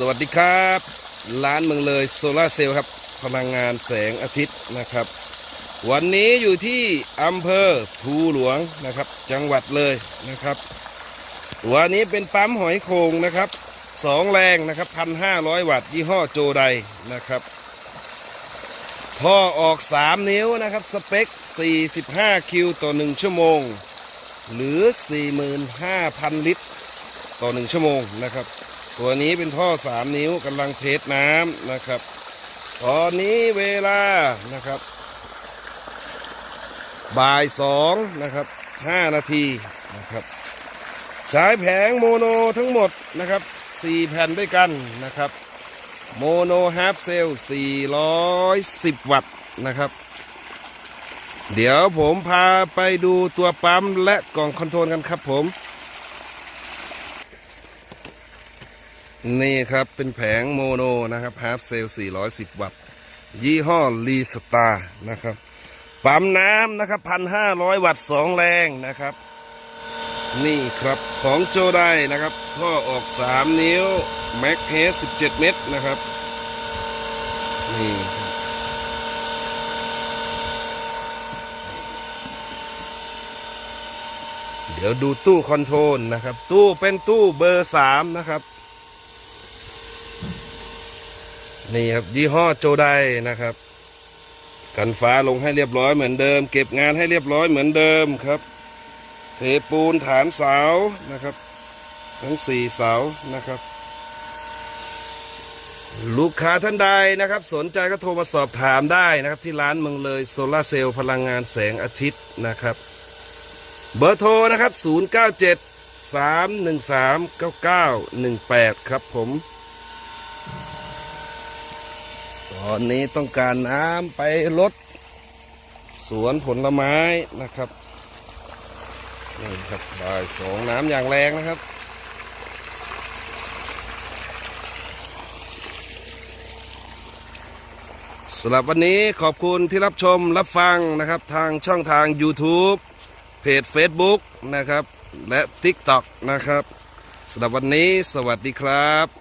สวัสดีครับร้านเมืองเลยโซลาเซลล์ครับ พลังงานแสงอาทิตย์นะครับ วันนี้อยู่ที่อำเภอภูหลวงนะครับ จังหวัดเลยนะครับตัวนี้เป็นปั๊มหอยโขงนะครับสองแรงนะครับพันห้าร้อยวัตต์ยี่ห้อโจไดนะครับท่อออก 3 นิ้วนะครับ สเปค 45 คิวต่อ 1 ชั่วโมง หรือ 45,000 ลิตร ต่อ 1 ชั่วโมงนะครับ ตัวนี้เป็นท่อ3นิ้วกำลังเทสน้ำนะครับ ตอนนี้เวลานะครับ บ่ายสองนะครับ5นาทีนะครับ ใช้แผงโมโนทั้งหมดนะครับ4แผ่นด้วยกันนะครับโมโนฮาร์ฟเซลล์410 วัตต์นะครับ เดี๋ยวผมพาไปดูตัวปั๊มและกล่องคอนโทรลกันครับผม นี่ครับเป็นแผงโมโนนะครับฮาร์ฟเซลล์410 วัตต์ ยี่ห้อลีสตาร์นะครับ ปั๊มน้ำนะครับ 1,500 วัตต์ 2 แรงนะครับ นี่ครับของโจไดนะครับท่อออก 3 นิ้ว แม็กเฮส17 เมตรนะครับ นี่เดี๋ยวดูตู้คอนโทรลนะครับ ตู้เป็นตู้เบอร์ 3 นะครับ นี่ครับยี่ห้อโจไดนะครับ กันฟ้าลงให้เรียบร้อยเหมือนเดิม เก็บงานให้เรียบร้อยเหมือนเดิมครับ เทปูนฐานเสานะครับ ทั้งสี่เสานะครับ ลูกค้าท่านใดนะครับ สนใจก็โทรมาสอบถามได้นะครับ ที่ร้านเมืองเลยโซลาเซลล์พลังงานแสงอาทิตย์นะครับ เบอร์โทรนะครับ 097 313 9918 ครับผม ตอนนี้ต้องการน้ำไปลดสวนผลไม้นะครับนี่ครับบ่ายสองน้ำอย่างแรงนะครับสำหรับวันนี้ขอบคุณที่รับชมรับฟังนะครับ ทางช่องทาง YouTube เพจ Facebook นะครับ และ TikTok นะครับสำหรับวันนี้สวัสดีครับ